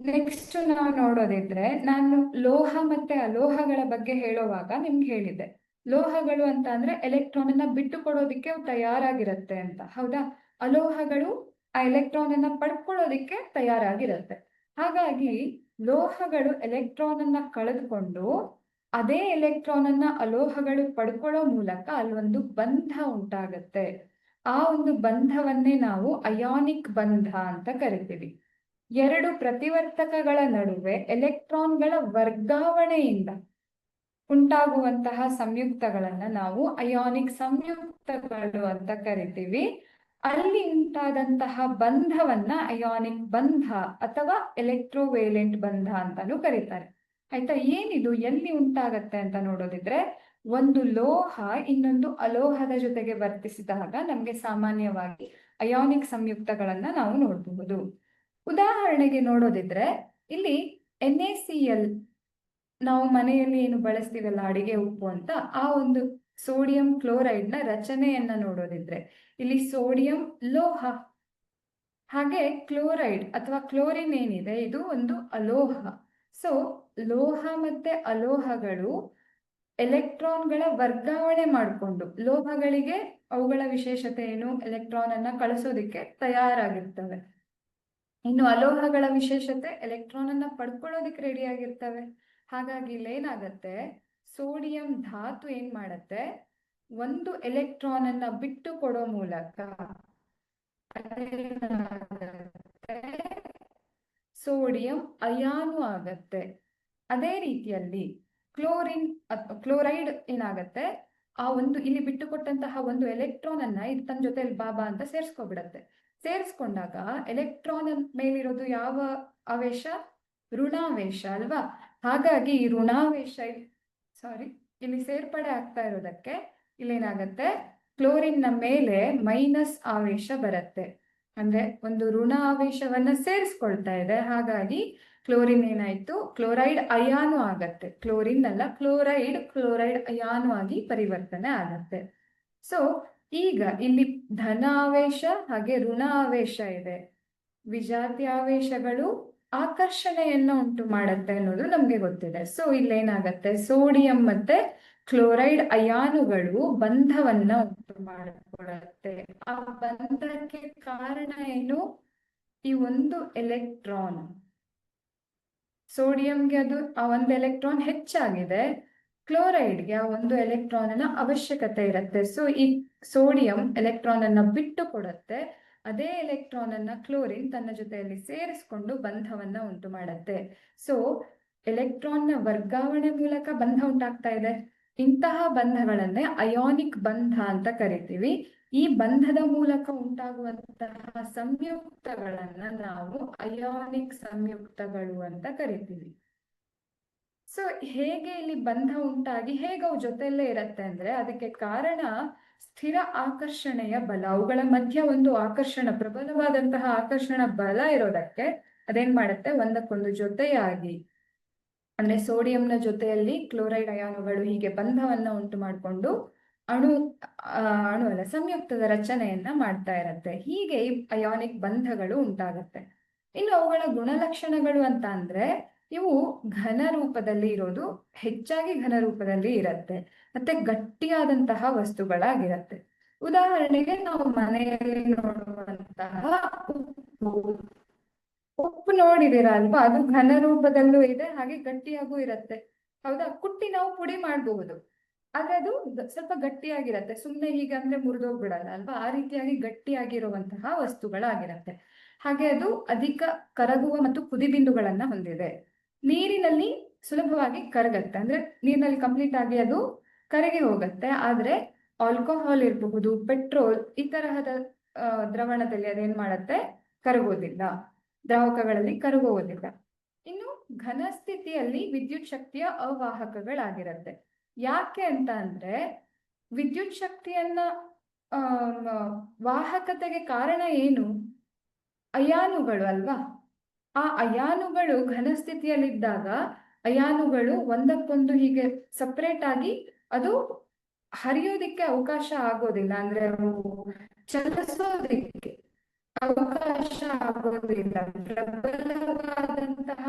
ನೆಕ್ಸ್ಟ್ ನಾವು ನೋಡೋದಿದ್ರೆ, ನಾನು ಲೋಹ ಮತ್ತೆ ಅಲೋಹಗಳ ಬಗ್ಗೆ ಹೇಳುವಾಗ ನಿಮ್ಗೆ ಹೇಳಿದೆ ಲೋಹಗಳು ಅಂತ ಅಂದ್ರೆ ಎಲೆಕ್ಟ್ರಾನ್ ಅನ್ನ ಬಿಟ್ಟು ಕೊಡೋದಿಕ್ಕೆ ತಯಾರಾಗಿರುತ್ತೆ ಅಂತ, ಹೌದಾ? ಅಲೋಹಗಳು ಆ ಎಲೆಕ್ಟ್ರಾನ್ ಅನ್ನ ಪಡ್ಕೊಳ್ಳೋದಿಕ್ಕೆ ತಯಾರಾಗಿರುತ್ತೆ. ಹಾಗಾಗಿ ಲೋಹಗಳು ಎಲೆಕ್ಟ್ರಾನ್ ಅನ್ನ ಕಳೆದುಕೊಂಡು ಅದೇ ಎಲೆಕ್ಟ್ರಾನ್ ಅನ್ನ ಅಲೋಹಗಳು ಪಡ್ಕೊಳ್ಳೋ ಮೂಲಕ ಅಲ್ಲೊಂದು ಬಂಧ ಉಂಟಾಗತ್ತೆ. ಆ ಒಂದು ಬಂಧವನ್ನೇ ನಾವು ಅಯಾನಿಕ್ ಬಂಧ ಅಂತ ಕರಿತೀವಿ. ಎರಡು ಪ್ರತಿವರ್ತಕಗಳ ನಡುವೆ ಎಲೆಕ್ಟ್ರಾನ್ಗಳ ವರ್ಗಾವಣೆಯಿಂದ ಉಂಟಾಗುವಂತಹ ಸಂಯುಕ್ತಗಳನ್ನ ನಾವು ಅಯಾನಿಕ್ ಸಂಯುಕ್ತಗಳು ಅಂತ ಕರಿತೀವಿ. ಅಲ್ಲಿ ಉಂಟಾದಂತಹ ಬಂಧವನ್ನ ಅಯಾನಿಕ್ ಬಂಧ ಅಥವಾ ಎಲೆಕ್ಟ್ರೋವೇಲೆಂಟ್ ಬಂಧ ಅಂತಾನೂ ಕರೀತಾರೆ. ಆಯ್ತಾ, ಏನಿದು, ಎಲ್ಲಿ ಉಂಟಾಗತ್ತೆ ಅಂತ ನೋಡೋದಿದ್ರೆ ಒಂದು ಲೋಹ ಇನ್ನೊಂದು ಅಲೋಹದ ಜೊತೆಗೆ ವರ್ತಿಸಿದಾಗ ನಮ್ಗೆ ಸಾಮಾನ್ಯವಾಗಿ ಅಯಾನಿಕ್ ಸಂಯುಕ್ತಗಳನ್ನ ನಾವು ನೋಡಬಹುದು. ಉದಾಹರಣೆಗೆ ನೋಡೋದಿದ್ರೆ, ಇಲ್ಲಿ ಎನ್ ಎ ಸಿ ಎಲ್ ನಾವು ಮನೆಯಲ್ಲಿ ಏನು ಬಳಸ್ತೀವಲ್ಲ ಅಡಿಗೆ ಉಪ್ಪು ಅಂತ, ಆ ಒಂದು ಸೋಡಿಯಂ ಕ್ಲೋರೈಡ್ನ ರಚನೆಯನ್ನ ನೋಡೋದಿದ್ರೆ, ಇಲ್ಲಿ ಸೋಡಿಯಂ ಲೋಹ. ಹಾಗೆ ಕ್ಲೋರೈಡ್ ಅಥವಾ ಕ್ಲೋರಿನ್ ಏನಿದೆ, ಇದು ಒಂದು ಅಲೋಹ. ಸೊ, ಲೋಹ ಮತ್ತೆ ಅಲೋಹಗಳು ಎಲೆಕ್ಟ್ರಾನ್ಗಳ ವರ್ಗಾವಣೆ ಮಾಡಿಕೊಂಡು, ಲೋಹಗಳಿಗೆ ಅವುಗಳ ವಿಶೇಷತೆ ಏನು ಎಲೆಕ್ಟ್ರಾನ್ ಅನ್ನ ಕಳಿಸೋದಿಕ್ಕೆ ತಯಾರಾಗಿರ್ತವೆ. ಇನ್ನು ಅಲೋಹಗಳ ವಿಶೇಷತೆ ಎಲೆಕ್ಟ್ರಾನ್ ಅನ್ನ ಪಡ್ಕೊಳ್ಳೋದಕ್ಕೆ ರೆಡಿ ಆಗಿರ್ತವೆ. ಹಾಗಾಗಿ ಇಲ್ಲೇನಾಗತ್ತೆ ಸೋಡಿಯಂ ಧಾತು ಏನ್ ಮಾಡತ್ತೆ? ಒಂದು ಎಲೆಕ್ಟ್ರಾನ್ ಅನ್ನ ಬಿಟ್ಟು ಕೊಡೋ ಮೂಲಕ? ಸೋಡಿಯಂ ಅಯಾನು ಆಗತ್ತೆ. ಅದೇ ರೀತಿಯಲ್ಲಿ ಕ್ಲೋರಿನ್ ಕ್ಲೋರೈಡ್ ಏನಾಗತ್ತೆ? ಆ ಒಂದು ಇಲ್ಲಿ ಬಿಟ್ಟು ಕೊಟ್ಟಂತಹ ಒಂದು ಎಲೆಕ್ಟ್ರಾನ್ ಅನ್ನ ಇದು ತನ್ನ ಜೊತೆಲಿ ಬಾಬಾ ಅಂತ ಸೇರಿಸ್ಕೊಬಿಡತ್ತೆ. ಸೇರಿಸ್ಕೊಂಡಾಗ ಎಲೆಕ್ಟ್ರಾನ್ ಮೇಲಿರೋದು ಯಾವ ಆವೇಶ? ಋಣಾವೇಶ ಅಲ್ವಾ? ಹಾಗಾಗಿ ಈ ಋಣಾವೇಶ ಸಾರಿ ಇಲ್ಲಿ ಸೇರ್ಪಡೆ ಆಗ್ತಾ ಇರೋದಕ್ಕೆ ಇಲ್ಲೇನಾಗತ್ತೆ? ಕ್ಲೋರಿನ್ನ ಮೇಲೆ ಮೈನಸ್ ಆವೇಶ ಬರುತ್ತೆ. ಅಂದ್ರೆ ಒಂದು ಋಣ ಆವೇಶವನ್ನ ಸೇರಿಸ್ಕೊಳ್ತಾ ಇದೆ. ಹಾಗಾಗಿ ಕ್ಲೋರಿನ್ ಏನಾಯ್ತು? ಕ್ಲೋರೈಡ್ ಅಯಾನು ಆಗತ್ತೆ. ಕ್ಲೋರಿನ್ ಅಲ್ಲ, ಕ್ಲೋರೈಡ್ ಕ್ಲೋರೈಡ್ ಅಯಾನು ಆಗಿ ಪರಿವರ್ತನೆ ಆಗತ್ತೆ. ಸೊ ಈಗ ಇಲ್ಲಿ ಧನ ಆವೇಶ ಹಾಗೆ ಋಣ ಆವೇಶ ಇದೆ. ವಿಜಾತಿ ಆವೇಶಗಳು ಆಕರ್ಷಣೆಯನ್ನ ಉಂಟು ಮಾಡತ್ತೆ ಅನ್ನೋದು ನಮ್ಗೆ ಗೊತ್ತಿದೆ. ಸೊ ಇಲ್ಲೇನಾಗತ್ತೆ? ಸೋಡಿಯಂ ಮತ್ತೆ ಕ್ಲೋರೈಡ್ ಅಯಾನುಗಳು ಬಂಧವನ್ನ ಉಂಟು ಮಾಡಿಕೊಡತ್ತೆ ಆ ಬಂಧಕ್ಕೆ ಕಾರಣ ಏನು? ಈ ಒಂದು ಎಲೆಕ್ಟ್ರಾನ್. ಸೋಡಿಯಂಗೆ ಅದು, ಆ ಒಂದು ಎಲೆಕ್ಟ್ರಾನ್ ಹೆಚ್ಚಾಗಿದೆ. ಕ್ಲೋರೈಡ್ಗೆ ಆ ಒಂದು ಎಲೆಕ್ಟ್ರಾನ್ ಅವಶ್ಯಕತೆ ಇರುತ್ತೆ. ಸೊ ಈ ಸೋಡಿಯಂ ಎಲೆಕ್ಟ್ರಾನ್ ಅನ್ನ ಬಿಟ್ಟು ಕೊಡುತ್ತೆ. ಅದೇ ಎಲೆಕ್ಟ್ರಾನ್ ಅನ್ನ ಕ್ಲೋರಿನ್ ತನ್ನ ಜೊತೆಯಲ್ಲಿ ಸೇರಿಸ್ಕೊಂಡು ಬಂಧವನ್ನ ಉಂಟು ಮಾಡುತ್ತೆ. ಸೊ ಎಲೆಕ್ಟ್ರಾನ್ನ ವರ್ಗಾವಣೆ ಮೂಲಕ ಬಂಧ ಉಂಟಾಗ್ತಾ ಇದೆ. ಇಂತಹ ಬಂಧಗಳನ್ನೇ ಅಯಾನಿಕ್ ಬಂಧ ಅಂತ ಕರಿತೀವಿ. ಈ ಬಂಧದ ಮೂಲಕ ಉಂಟಾಗುವಂತಹ ಸಂಯುಕ್ತಗಳನ್ನ ನಾವು ಅಯಾನಿಕ್ ಸಂಯುಕ್ತಗಳು ಅಂತ ಕರಿತೀವಿ. ಸೊ ಹೇಗೆ ಇಲ್ಲಿ ಬಂಧ ಉಂಟಾಗಿ ಹೇಗೆ ಅವು ಜೊತೆಯಲ್ಲೇ ಇರತ್ತೆ ಅಂದ್ರೆ, ಅದಕ್ಕೆ ಕಾರಣ ಸ್ಥಿರ ಆಕರ್ಷಣೆಯ ಬಲ, ಅವುಗಳ ಮಧ್ಯ ಒಂದು ಆಕರ್ಷಣ, ಪ್ರಬಲವಾದಂತಹ ಆಕರ್ಷಣ ಬಲ ಇರೋದಕ್ಕೆ ಅದೇನ್ ಮಾಡುತ್ತೆ? ಒಂದಕ್ಕೊಂದು ಜೊತೆಯಾಗಿ, ಅಂದ್ರೆ ಸೋಡಿಯಂನ ಜೊತೆಯಲ್ಲಿ ಕ್ಲೋರೈಡ್ ಅಯಾನುಗಳು ಹೀಗೆ ಬಂಧವನ್ನ ಉಂಟು ಮಾಡಿಕೊಂಡು ಅಣು ಅಣು ಅಲ್ಲ, ಸಂಯುಕ್ತದ ರಚನೆಯನ್ನ ಮಾಡ್ತಾ ಇರತ್ತೆ. ಹೀಗೆ ಈ ಅಯಾನಿಕ್ ಬಂಧಗಳು ಉಂಟಾಗತ್ತೆ. ಇನ್ನು ಅವುಗಳ ಗುಣಲಕ್ಷಣಗಳು ಅಂತ ಅಂದ್ರೆ ಇವು ಘನ ರೂಪದಲ್ಲಿ ಇರೋದು ಹೆಚ್ಚಾಗಿ ಘನ ರೂಪದಲ್ಲಿ ಇರತ್ತೆ. ಮತ್ತೆ ಗಟ್ಟಿಯಾದಂತಹ ವಸ್ತುಗಳಾಗಿರತ್ತೆ. ಉದಾಹರಣೆಗೆ ನಾವು ಮನೆಯಲ್ಲಿ ನೋಡುವಂತಹ ಉಪ್ಪು. ಉಪ್ಪು ನೋಡಿದಿರ ಅಲ್ವಾ? ಅದು ಘನ ರೂಪದಲ್ಲೂ ಇದೆ, ಹಾಗೆ ಗಟ್ಟಿಯಾಗೂ ಇರತ್ತೆ. ಹೌದಾ? ಕುಟ್ಟಿ ನಾವು ಪುಡಿ ಮಾಡಬಹುದು ಆದ್ರೆ ಅದು ಸ್ವಲ್ಪ ಗಟ್ಟಿಯಾಗಿರತ್ತೆ. ಸುಮ್ಮನೆ ಹೀಗಂದ್ರೆ ಮುರಿದೋಗ್ಬಿಡಲ್ಲ ಅಲ್ವಾ? ಆ ರೀತಿಯಾಗಿ ಗಟ್ಟಿಯಾಗಿರುವಂತಹ ವಸ್ತುಗಳಾಗಿರತ್ತೆ. ಹಾಗೆ ಅದು ಅಧಿಕ ಕರಗುವ ಮತ್ತು ಕುದಿಬಿಂದುಗಳನ್ನ ಹೊಂದಿದೆ. ನೀರಿನಲ್ಲಿ ಸುಲಭವಾಗಿ ಕರಗತ್ತೆ. ಅಂದ್ರೆ ನೀರಿನಲ್ಲಿ ಕಂಪ್ಲೀಟ್ ಆಗಿ ಅದು ಕರಗಿ ಹೋಗುತ್ತೆ. ಆದ್ರೆ ಆಲ್ಕೋಹಾಲ್ ಇರಬಹುದು ಪೆಟ್ರೋಲ್ ಈ ತರಹದ ದ್ರವಣದಲ್ಲಿ ಅದೇನ್ ಮಾಡತ್ತೆ? ಕರಗೋದಿಲ್ಲ. ದ್ರಾವಕಗಳಲ್ಲಿ ಕರಗೋದಿಲ್ಲ. ಇನ್ನು ಘನ ಸ್ಥಿತಿಯಲ್ಲಿ ವಿದ್ಯುತ್ ಶಕ್ತಿಯ ಅವಾಹಕಗಳಾಗಿರತ್ತೆ. ಯಾಕೆ ಅಂತ ಅಂದ್ರೆ ವಿದ್ಯುತ್ ಶಕ್ತಿಯನ್ನ ವಾಹಕತೆಗೆ ಕಾರಣ ಏನು? ಅಯಾನುಗಳು ಅಲ್ವಾ? ಆ ಅಯಾನುಗಳು ಘನ ಸ್ಥಿತಿಯಲ್ಲಿದ್ದಾಗ ಅಯಾನುಗಳು ಒಂದಕ್ಕೊಂದು ಹೀಗೆ ಸಪ್ರೇಟ್ ಆಗಿ ಅದು ಹರಿಯೋದಿಕ್ಕೆ ಅವಕಾಶ ಆಗೋದಿಲ್ಲ, ಅಂದ್ರೆ ಅವು ಚಲಿಸೋದಿಕ್ಕೆ ಅವಕಾಶ ಆಗೋದಿಲ್ಲ. ಪ್ರಬಲವಾದಂತಹ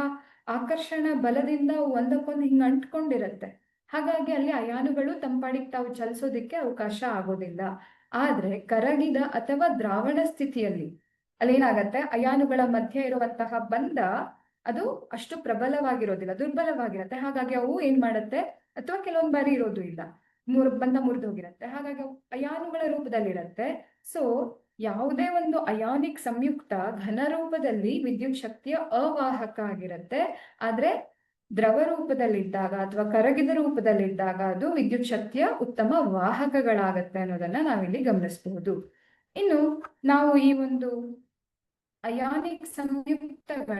ಆಕರ್ಷಣ ಬಲದಿಂದ ಒಂದಕ್ಕೊಂದು ಹಿಂಗ್ ಅಂಟ್ಕೊಂಡಿರತ್ತೆ. ಹಾಗಾಗಿ ಅಲ್ಲಿ ಅಯಾನುಗಳು ತಂಪಾಡಿಗೆ ತಾವು ಚಲಿಸೋದಿಕ್ಕೆ ಅವಕಾಶ ಆಗೋದಿಲ್ಲ. ಆದ್ರೆ ಕರಗಿದ ಅಥವಾ ದ್ರಾವಣ ಸ್ಥಿತಿಯಲ್ಲಿ ಅಲ್ಲೇನಾಗತ್ತೆ ಅಯಾನುಗಳ ಮಧ್ಯೆ ಇರುವಂತಹ ಬಂಧ ಅದು ಅಷ್ಟು ಪ್ರಬಲವಾಗಿರೋದಿಲ್ಲ, ದುರ್ಬಲವಾಗಿರತ್ತೆ. ಹಾಗಾಗಿ ಅವು ಏನ್ ಮಾಡತ್ತೆ? ಅಥವಾ ಕೆಲವೊಂದ್ ಬಾರಿ ಇರೋದು ಇಲ್ಲ. ಮುರ್ ಬಂಧ ಮುರಿದೋಗಿರತ್ತೆ ಹಾಗಾಗಿ ಅವು ಅಯಾನುಗಳ ರೂಪದಲ್ಲಿರತ್ತೆ. ಸೊ ಯಾವುದೇ ಒಂದು ಅಯಾನಿಕ್ ಸಂಯುಕ್ತ ಘನ ರೂಪದಲ್ಲಿ ವಿದ್ಯುತ್ ಶಕ್ತಿಯ ಅವಾಹಕ ಆಗಿರತ್ತೆ. ಆದ್ರೆ ದ್ರವ ರೂಪದಲ್ಲಿದ್ದಾಗ ಅಥವಾ ಕರಗಿದ ರೂಪದಲ್ಲಿದ್ದಾಗ ಅದು ವಿದ್ಯುತ್ ಶಕ್ತಿಯ ಉತ್ತಮ ವಾಹಕಗಳಾಗತ್ತೆ ಅನ್ನೋದನ್ನ ನಾವಿಲ್ಲಿ ಗಮನಿಸಬಹುದು. ಇನ್ನು ನಾವು ಈ ಒಂದು ಅಯಾನಿಕ್ ಸಂಯುಕ್ತಗಳ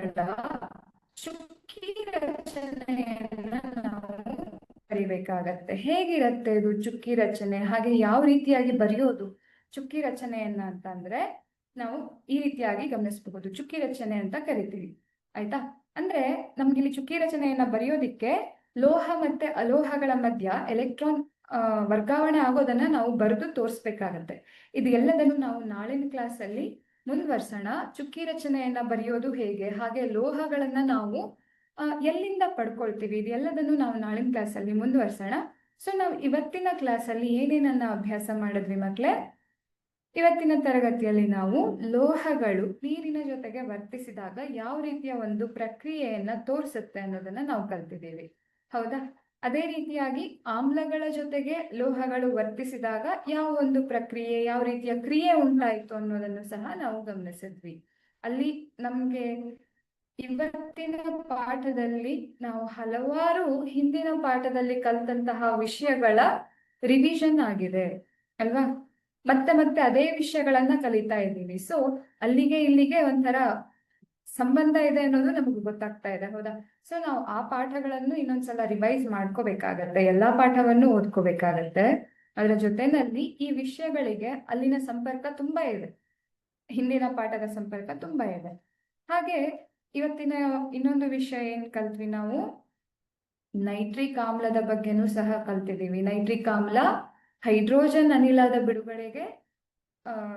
ಚುಕ್ಕಿ ರಚನೆಯನ್ನ ನಾವು ಬರಿಬೇಕಾಗತ್ತೆ. ಹೇಗಿರತ್ತೆ ಇದು ಚುಕ್ಕಿ ರಚನೆ? ಹಾಗೆ ಯಾವ ರೀತಿಯಾಗಿ ಬರೆಯೋದು ಚುಕ್ಕಿ ರಚನೆಯನ್ನ ಅಂತ ಅಂದ್ರೆ ನಾವು ಈ ರೀತಿಯಾಗಿ ಗಮನಿಸಬಹುದು. ಚುಕ್ಕಿ ರಚನೆ ಅಂತ ಕರಿತೀವಿ, ಆಯ್ತಾ? ಅಂದ್ರೆ ನಮ್ಗೆ ಇಲ್ಲಿ ಚುಕ್ಕಿ ರಚನೆಯನ್ನ ಬರೆಯೋದಿಕ್ಕೆ ಲೋಹ ಮತ್ತೆ ಅಲೋಹಗಳ ಮಧ್ಯ ಎಲೆಕ್ಟ್ರಾನ್ ವರ್ಗಾವಣೆ ಆಗೋದನ್ನ ನಾವು ಬರೆದು ತೋರಿಸ್ಬೇಕಾಗತ್ತೆ. ಇದು ಎಲ್ಲದನ್ನು ನಾವು ನಾಳಿನ ಕ್ಲಾಸ್ ಅಲ್ಲಿ ಮುಂದುವರ್ಸೋಣ ಚುಕ್ಕಿ ರಚನೆಯನ್ನ ಬರೆಯೋದು ಹೇಗೆ? ಹಾಗೆ ಲೋಹಗಳನ್ನ ನಾವು ಎಲ್ಲಿಂದ ಪಡ್ಕೊಳ್ತೀವಿ? ಇದೆಲ್ಲದನ್ನು ನಾವು ನಾಳಿನ ಕ್ಲಾಸ್ ಅಲ್ಲಿ ಮುಂದುವರ್ಸೋಣ ಸೊ ನಾವು ಇವತ್ತಿನ ಕ್ಲಾಸ್ ಅಲ್ಲಿ ಏನೇನನ್ನ ಅಭ್ಯಾಸ ಮಾಡಿದ್ವಿ ಮಕ್ಳೆ? ಇವತ್ತಿನ ತರಗತಿಯಲ್ಲಿ ನಾವು ಲೋಹಗಳು, ನೀರಿನ ಜೊತೆಗೆ ವರ್ತಿಸಿದಾಗ ಯಾವ ರೀತಿಯ ಒಂದು ಪ್ರಕ್ರಿಯೆಯನ್ನ ತೋರಿಸುತ್ತೆ ಅನ್ನೋದನ್ನ ನಾವು ಕಲ್ತಿದ್ದೀವಿ. ಹೌದಾ? ಅದೇ ರೀತಿಯಾಗಿ ಆಮ್ಲಗಳ ಜೊತೆಗೆ ಲೋಹಗಳು ವರ್ತಿಸಿದಾಗ ಯಾವ ಒಂದು ಪ್ರಕ್ರಿಯೆ, ಯಾವ ರೀತಿಯ ಕ್ರಿಯೆ ಉಂಟಾಯಿತು ಅನ್ನೋದನ್ನು ಸಹ ನಾವು ಗಮನಿಸಿದ್ವಿ. ಅಲ್ಲಿ ನಮ್ಗೆ ಇವತ್ತಿನ ಪಾಠದಲ್ಲಿ ನಾವು ಹಲವಾರು ಹಿಂದಿನ ಪಾಠದಲ್ಲಿ ಕಲ್ತಂತಹ ವಿಷಯಗಳ ರಿವಿಷನ್ ಆಗಿದೆ, ಅಲ್ವಾ? ಮತ್ತೆ ಮತ್ತೆ ಅದೇ ವಿಷಯಗಳನ್ನ ಕಲಿತಾ ಇದ್ದೀವಿ. ಸೊ ಅಲ್ಲಿಗೆ ಇಲ್ಲಿಗೆ ಒಂಥರ ಸಂಬಂಧ ಇದೆ ಅನ್ನೋದು ನಮಗೆ ಗೊತ್ತಾಗ್ತಾ ಇದೆ, ಹೌದಾ? ಸೊ ನಾವು ಆ ಪಾಠಗಳನ್ನು ಇನ್ನೊಂದ್ಸಲ ರಿವೈಸ್ ಮಾಡ್ಕೋಬೇಕಾಗತ್ತೆ, ಎಲ್ಲಾ ಪಾಠವನ್ನು ಓದ್ಕೋಬೇಕಾಗತ್ತೆ. ಅದರ ಜೊತೆನಲ್ಲಿ ಈ ವಿಷಯಗಳಿಗೆ ಅಲ್ಲಿನ ಸಂಪರ್ಕ ತುಂಬಾ ಇದೆ, ಹಿಂದಿನ ಪಾಠದ ಸಂಪರ್ಕ ತುಂಬಾ ಇದೆ. ಹಾಗೆ ಇವತ್ತಿನ ಇನ್ನೊಂದು ವಿಷಯ ಏನ್ ಕಲ್ತ್ವಿ ನಾವು? ನೈಟ್ರಿಕ್ ಆಮ್ಲದ ಬಗ್ಗೆನೂ ಸಹ ಕಲ್ತಿದ್ದೀವಿ. ನೈಟ್ರಿಕ್ ಆಮ್ಲ ಹೈಡ್ರೋಜನ್ ಅನಿಲದ ಬಿಡುಗಡೆಗೆ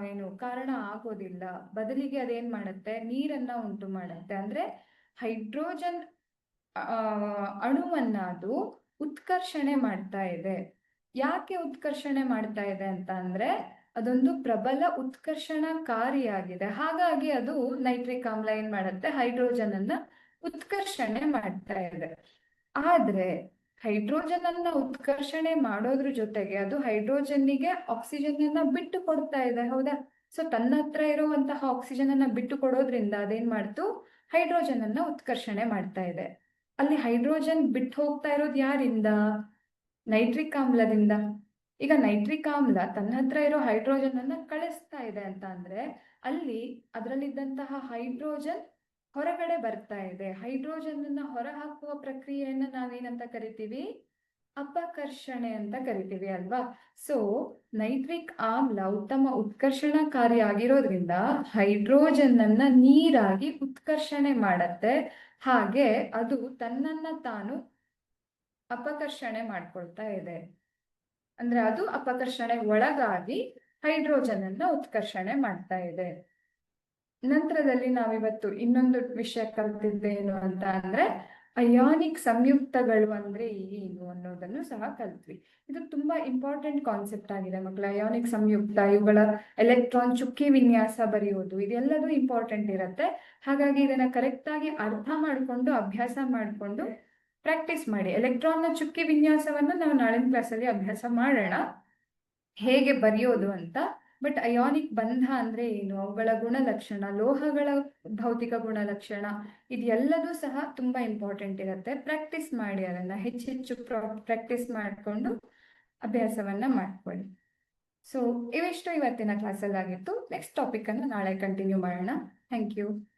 ಏನು ಕಾರಣ ಆಗೋದಿಲ್ಲ. ಬದಲಿಗೆ ಅದೇನ್ ಮಾಡುತ್ತೆ? ನೀರನ್ನ ಉಂಟು ಮಾಡುತ್ತೆ. ಅಂದ್ರೆ ಹೈಡ್ರೋಜನ್ ಅಣುವನ್ನ ಅದು ಉತ್ಕರ್ಷಣೆ ಮಾಡ್ತಾ ಇದೆ. ಯಾಕೆ ಉತ್ಕರ್ಷಣೆ ಮಾಡ್ತಾ ಇದೆ ಅಂತ ಅಂದ್ರೆ ಅದೊಂದು ಪ್ರಬಲ ಉತ್ಕರ್ಷಣಕಾರಿಯಾಗಿದೆ. ಹಾಗಾಗಿ ಅದು ನೈಟ್ರಿಕ್ ಆಮ್ಲ ಏನ್ ಮಾಡುತ್ತೆ? ಹೈಡ್ರೋಜನ್ ಅನ್ನ ಉತ್ಕರ್ಷಣೆ ಮಾಡ್ತಾ ಇದೆ. ಆದ್ರೆ ಹೈಡ್ರೋಜನ್ ಅನ್ನ ಉತ್ಕರ್ಷಣೆ ಮಾಡೋದ್ರ ಜೊತೆಗೆ ಅದು ಹೈಡ್ರೋಜನ್ನಿಗೆ ಆಕ್ಸಿಜನ್ ಅನ್ನ ಬಿಟ್ಟು ಕೊಡ್ತಾ ಇದೆ, ಹೌದಾ? ಸೊ ತನ್ನ ಹತ್ರ ಇರುವಂತಹ ಆಕ್ಸಿಜನ್ ಅನ್ನ ಬಿಟ್ಟು ಕೊಡೋದ್ರಿಂದ ಅದೇನ್ ಮಾಡ್ತು? ಹೈಡ್ರೋಜನ್ ಅನ್ನ ಉತ್ಕರ್ಷಣೆ ಮಾಡ್ತಾ ಇದೆ. ಅಲ್ಲಿ ಹೈಡ್ರೋಜನ್ ಬಿಟ್ಟು ಹೋಗ್ತಾ ಇರೋದು ಯಾರಿಂದ? ನೈಟ್ರಿಕ್ ಆಮ್ಲದಿಂದ. ಈಗ ನೈಟ್ರಿಕ್ ಆಮ್ಲ ತನ್ನ ಹತ್ರ ಇರೋ ಹೈಡ್ರೋಜನ್ ಅನ್ನ ಕಳಿಸ್ತಾ ಇದೆ ಅಂತ ಅಂದ್ರೆ ಅಲ್ಲಿ ಅದರಲ್ಲಿದ್ದಂತಹ ಹೈಡ್ರೋಜನ್ ಹೊರಗಡೆ ಬರ್ತಾ ಇದೆ. ಹೈಡ್ರೋಜನ್ ಅನ್ನ ಹೊರಹಾಕುವ ಪ್ರಕ್ರಿಯೆಯನ್ನ ನಾವೇನಂತ ಕರಿತೀವಿ? ಅಪಕರ್ಷಣೆ ಅಂತ ಕರಿತೀವಿ ಅಲ್ವಾ? ಸೊ ನೈಟ್ರಿಕ್ ಆಮ್ಲ ಉತ್ತಮ ಉತ್ಕರ್ಷಣಕಾರಿ ಆಗಿರೋದ್ರಿಂದ ಹೈಡ್ರೋಜನ್ ಅನ್ನ ನೀರಾಗಿ ಉತ್ಕರ್ಷಣೆ ಮಾಡತ್ತೆ. ಹಾಗೆ ಅದು ತನ್ನನ್ನ ತಾನು ಅಪಕರ್ಷಣೆ ಮಾಡ್ಕೊಳ್ತಾ ಇದೆ. ಅಂದ್ರೆ ಅದು ಅಪಕರ್ಷಣೆ ಒಳಗಾಗಿ ಹೈಡ್ರೋಜನ್ ಅನ್ನ ಉತ್ಕರ್ಷಣೆ ಮಾಡ್ತಾ ಇದೆ. ನಂತರದಲ್ಲಿ ನಾವಿವತ್ತು ಇನ್ನೊಂದು ವಿಷಯ ಕಲ್ತಿದ್ದೇನು ಅಂತ ಅಂದ್ರೆ, ಅಯಾನಿಕ್ ಸಂಯುಕ್ತಗಳು ಅಂದ್ರೆ ಏನು ಅನ್ನೋದನ್ನು ಸಹ ಕಲ್ತ್ವಿ. ಇದು ತುಂಬಾ ಇಂಪಾರ್ಟೆಂಟ್ ಕಾನ್ಸೆಪ್ಟ್ ಆಗಿದೆ ಮಕ್ಕಳ ಅಯಾನಿಕ್ ಸಂಯುಕ್ತ, ಇವುಗಳ ಎಲೆಕ್ಟ್ರಾನ್ ಚುಕ್ಕಿ ವಿನ್ಯಾಸ ಬರೆಯೋದು, ಇದೆಲ್ಲದೂ ಇಂಪಾರ್ಟೆಂಟ್ ಇರುತ್ತೆ. ಹಾಗಾಗಿ ಇದನ್ನ ಕರೆಕ್ಟ್ ಆಗಿ ಅರ್ಥ ಮಾಡಿಕೊಂಡು, ಅಭ್ಯಾಸ ಮಾಡಿಕೊಂಡು ಪ್ರಾಕ್ಟೀಸ್ ಮಾಡಿ. ಎಲೆಕ್ಟ್ರಾನ್ನ ಚುಕ್ಕಿ ವಿನ್ಯಾಸವನ್ನು ನಾವು ನಾಳಿನ ಕ್ಲಾಸಲ್ಲಿ ಅಭ್ಯಾಸ ಮಾಡೋಣ. ಹೇಗೆ ಬರೆಯೋದು ಅಂತ. ಬಟ್ ಅಯಾನಿಕ್ ಬಂಧ ಅಂದ್ರೆ ಏನು? ಅವುಗಳ ಗುಣಲಕ್ಷಣ, ಲೋಹಗಳ ಭೌತಿಕ ಗುಣಲಕ್ಷಣ ಇದೆಲ್ಲದೂ ಸಹ ತುಂಬಾ ಇಂಪಾರ್ಟೆಂಟ್ ಇರುತ್ತೆ. ಪ್ರಾಕ್ಟೀಸ್ ಮಾಡಿ ಅದನ್ನ ಹೆಚ್ಚೆಚ್ಚು ಹೆಚ್ಚು ಪ್ರಾಕ್ಟೀಸ್ ಮಾಡಿಕೊಂಡು ಅಭ್ಯಾಸವನ್ನ ಮಾಡ್ಕೊಳ್ಳಿ. ಸೊ ಇವಿಷ್ಟು ಇವತ್ತಿನ ಕ್ಲಾಸಲ್ಲಿ ಆಗಿತ್ತು ನೆಕ್ಸ್ಟ್ ಟಾಪಿಕ್ ಅನ್ನು ನಾಳೆ ಕಂಟಿನ್ಯೂ ಮಾಡೋಣ. Thank you